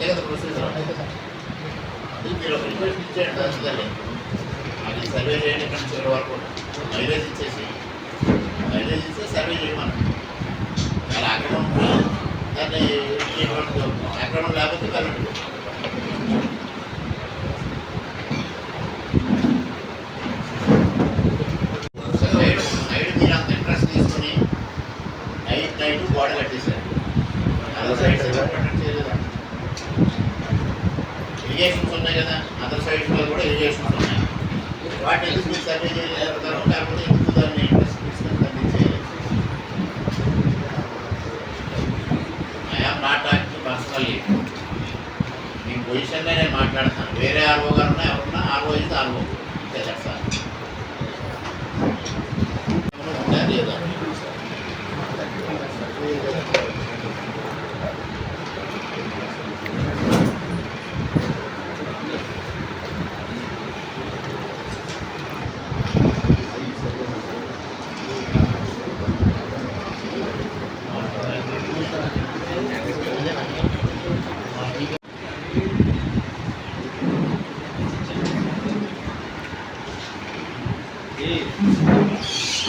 కదా ప్రొసీజర్ అది మీరు ఒక రిక్వెస్ట్ ఇచ్చేయండి అది సర్వే చేయండి ఇక్కడ నుంచి వరకు మైలేజ్ ఇచ్చేసి మైలేజ్ ఇస్తే సర్వే చేయమని అలా అక్కడ దాన్ని ట్రీట్మెంట్ లేకపోతే కరెంట్ మీరు అంత ఇంట్రెస్ట్ తీసుకుని నైట్ నైట్ గోడ కట్టేశారు అలా సైడ్ ఇరిగేషన్స్ ఉన్నాయి కదా అదర్ సైడ్స్లో కూడా ఇరిగేషన్స్ ఉన్నాయి. వాటిని ఎందుకు మీరు సర్వే చేయగలుగుతారు లేకపోతే ఎందుకు దాన్ని ఇంట్రెస్ట్ తీసుకుని సర్వే చేయలేదు I am not talking personally మీ పొజిషన్లో నేను మాట్లాడతాను వేరే ఆర్ఓ గారు ఉన్నాయి ఎవరున్నా ఆర్ఓ ఇది ఆర్ఓ し。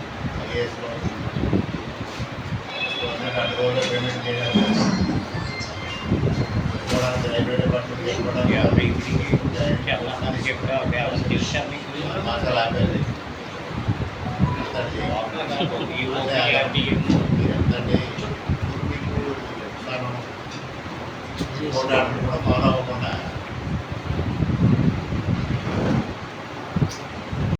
ఐఏఎస్లో అందువల్ల పేమెంట్ చేయాలి రైల్వే డిపార్ట్మెంట్ మాసాలు